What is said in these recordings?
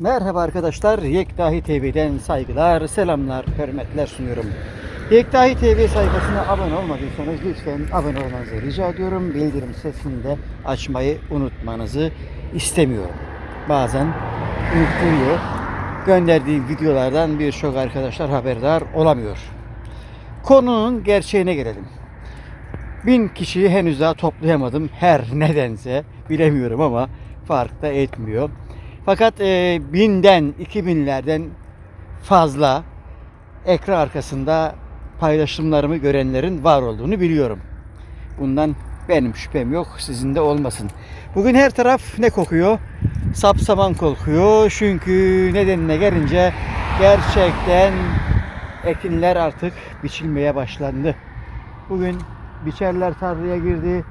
Merhaba arkadaşlar. Yektahi TV'den saygılar, selamlar, hürmetler sunuyorum. Yektahi TV sayfasına abone olmadıysanız lütfen abone olmanızı rica ediyorum. Bildirim sesini de açmayı unutmanızı istemiyorum. Bazen unutuluyor. Gönderdiğim videolardan birçok arkadaşlar haberdar olamıyor. Konunun gerçeğine gelelim. Bin kişiyi henüz daha toplayamadım. Her nedense bilemiyorum ama fark da etmiyor. Fakat e, binden, iki binlerden fazla ekran arkasında paylaşımlarımı görenlerin var olduğunu biliyorum. Bundan benim şüphem yok, sizin de olmasın. Bugün her taraf ne kokuyor? Sapsaman kokuyor. Çünkü nedenine gelince gerçekten ekinler artık biçilmeye başlandı. Bugün biçerler tarlaya girdi.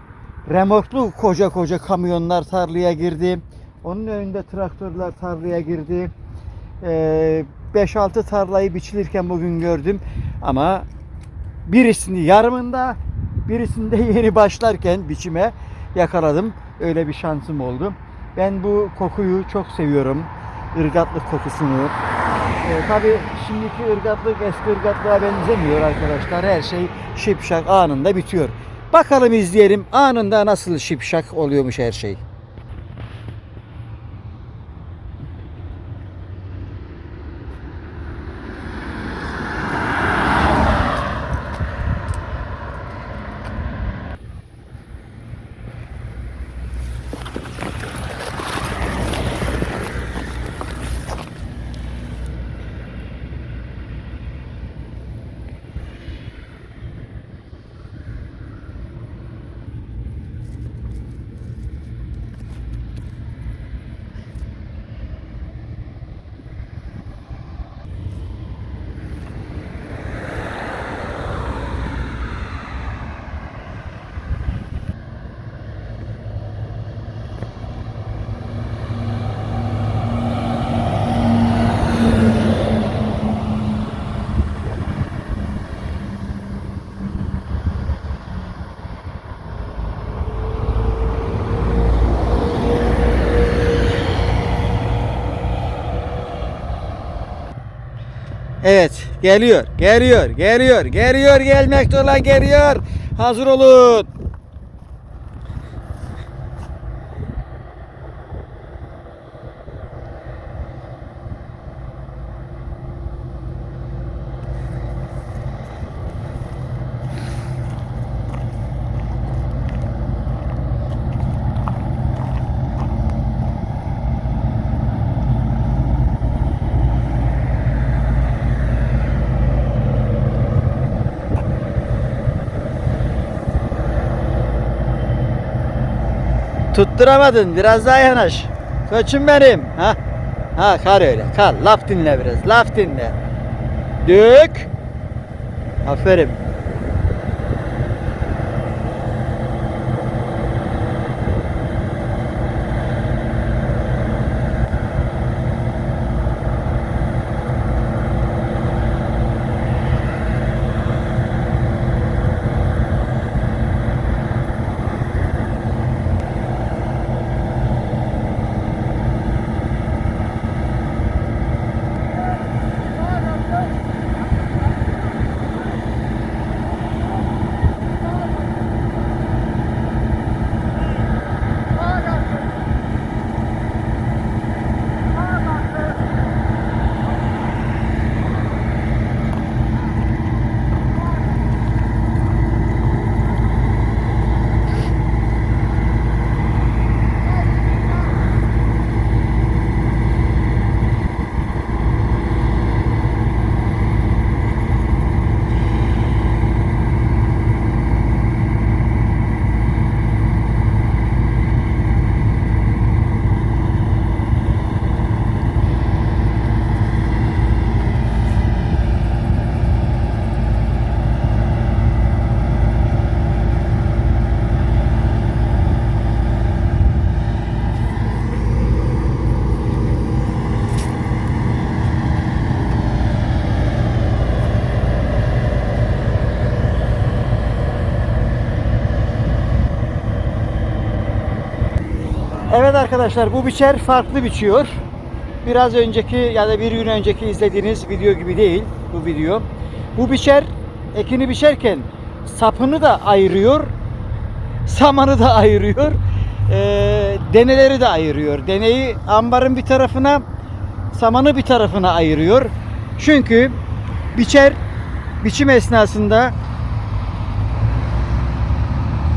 Remorklu koca koca kamyonlar tarlaya girdi. Onun önünde traktörler tarlaya girdi. Ee, 5-6 tarlayı biçilirken bugün gördüm. Ama birisini yarımında, birisinde yeni başlarken biçime yakaladım. Öyle bir şansım oldu. Ben bu kokuyu çok seviyorum. Irgatlık kokusunu. Ee, tabii şimdiki ırgatlık eski ırgatlığa benzemiyor arkadaşlar. Her şey şipşak anında bitiyor. Bakalım izleyelim anında nasıl şipşak oluyormuş her şey. Evet, geliyor, geliyor, geliyor, geliyor, gelmekte olan geliyor. Hazır olun. Tutturamadın, biraz daha yanaş. Koçum benim. Ha? Ha, kal öyle, kal. Laf dinle biraz, laf dinle. Dök. Aferin. Evet arkadaşlar bu biçer farklı biçiyor. biraz önceki ya da bir gün önceki izlediğiniz video gibi değil bu video. Bu biçer ekini biçerken sapını da ayırıyor, samanı da ayırıyor, eee, deneleri de ayırıyor. Deneyi ambarın bir tarafına, samanı bir tarafına ayırıyor. Çünkü biçer biçim esnasında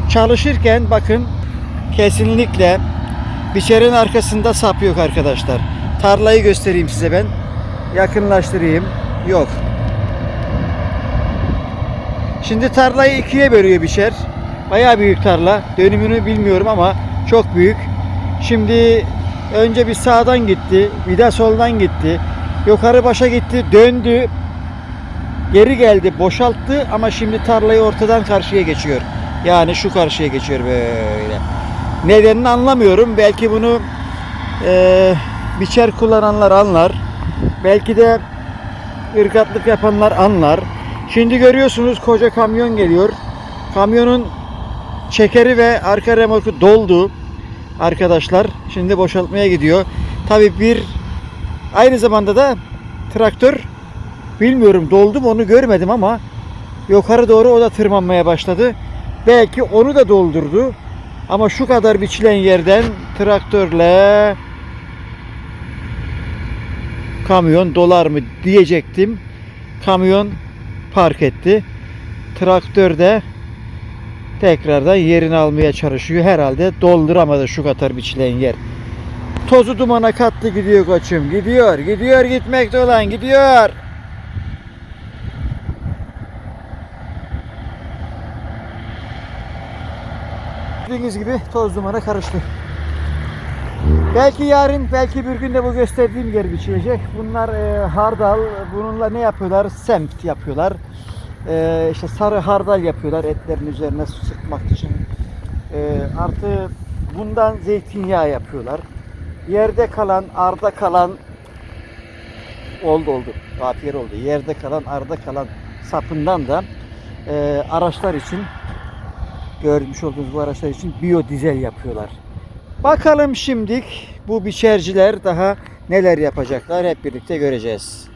çalışırken bakın kesinlikle biçerin arkasında sap yok arkadaşlar. Tarlayı göstereyim size ben. Yakınlaştırayım. Yok. Şimdi tarlayı ikiye bölüyor biçer. Bayağı büyük tarla. Dönümünü bilmiyorum ama çok büyük. Şimdi önce bir sağdan gitti, bir de soldan gitti. Yukarı başa gitti, döndü. Geri geldi, boşalttı ama şimdi tarlayı ortadan karşıya geçiyor. Yani şu karşıya geçiyor böyle. Nedenini anlamıyorum. Belki bunu eee biçer kullananlar anlar. Belki de ırgatlık yapanlar anlar. Şimdi görüyorsunuz koca kamyon geliyor. Kamyonun çekeri ve arka remorku doldu. Arkadaşlar şimdi boşaltmaya gidiyor. Tabi bir aynı zamanda da traktör bilmiyorum doldu mu onu görmedim ama yukarı doğru o da tırmanmaya başladı. Belki onu da doldurdu. Ama şu kadar biçilen yerden traktörle kamyon dolar mı diyecektim. Kamyon park etti. Traktör de tekrardan yerini almaya çalışıyor. Herhalde dolduramadı şu kadar biçilen yer. Tozu dumana kattı gidiyor koçum. Gidiyor, gidiyor gitmekte olan gidiyor. Gördüğünüz gibi toz dumana karıştı. Belki yarın, belki bir gün de bu gösterdiğim yer biçilecek. Bunlar e, hardal, bununla ne yapıyorlar? Semt yapıyorlar. E, işte sarı hardal yapıyorlar etlerin üzerine sıkmak için. E, artı bundan zeytinyağı yapıyorlar. Yerde kalan, arda kalan oldu oldu. Afiyet oldu. Yerde kalan, arda kalan sapından da e, araçlar için görmüş olduğunuz bu araçlar için biyodizel yapıyorlar. Bakalım şimdik bu biçerciler daha neler yapacaklar hep birlikte göreceğiz.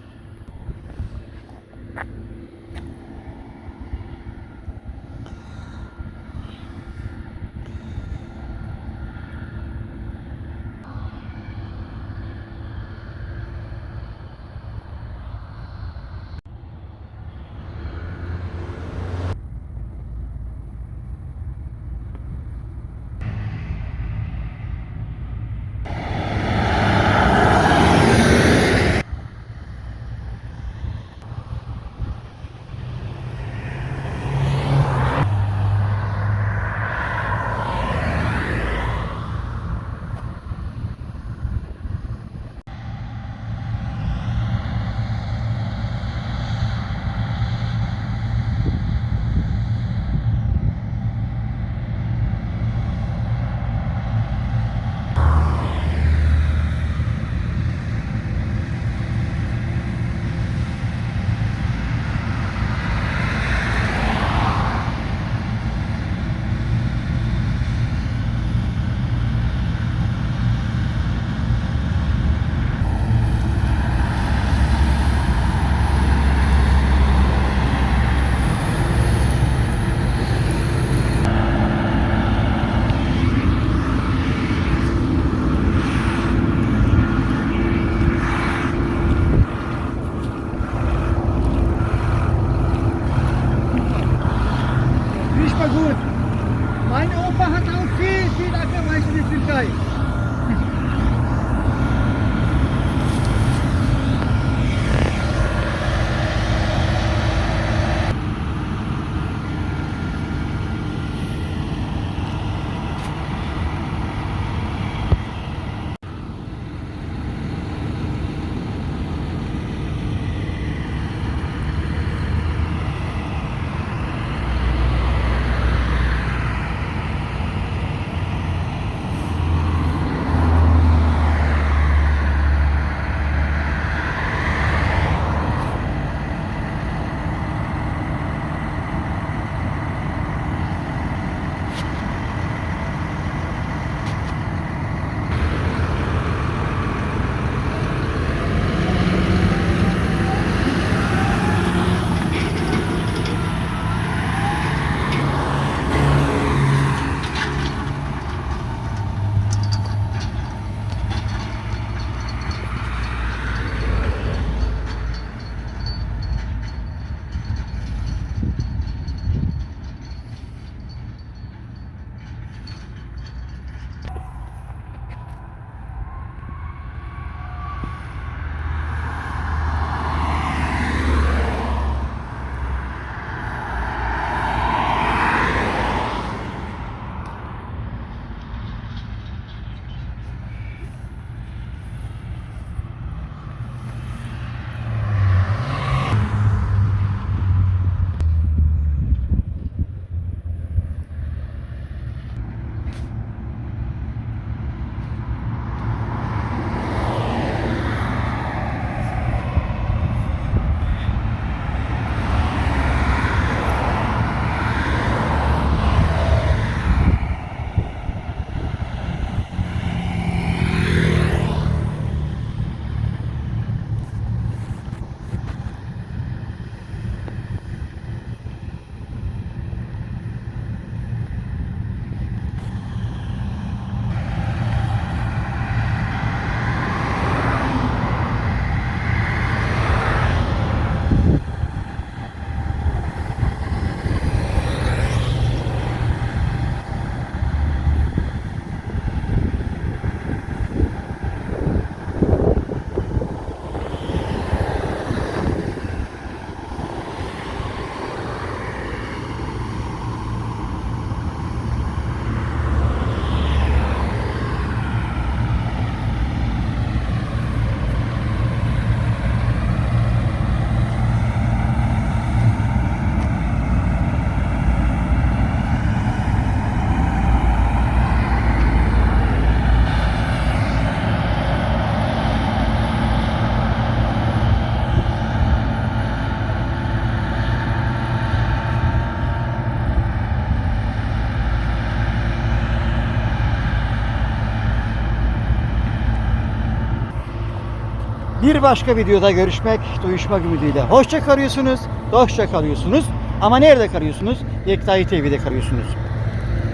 Bir başka videoda görüşmek, duyuşmak ümidiyle. Hoşça kalıyorsunuz, hoşça kalıyorsunuz. Ama nerede kalıyorsunuz? Yektayı TV'de kalıyorsunuz.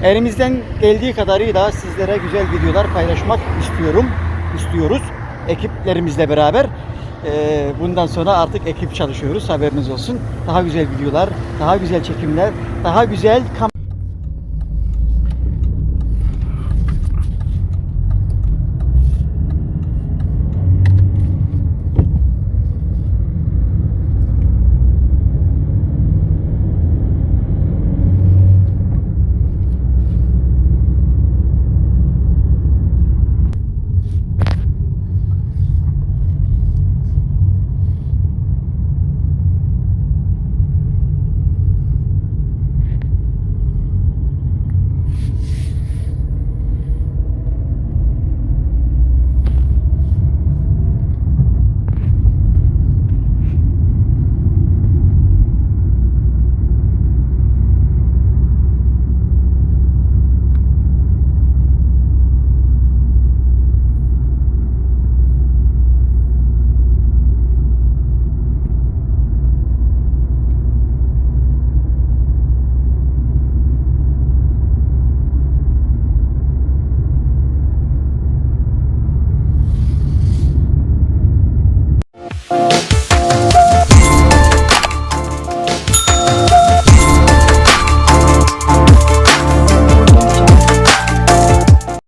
Elimizden geldiği kadarıyla sizlere güzel videolar paylaşmak istiyorum, istiyoruz. Ekiplerimizle beraber. Ee, bundan sonra artık ekip çalışıyoruz haberiniz olsun. Daha güzel videolar, daha güzel çekimler, daha güzel kam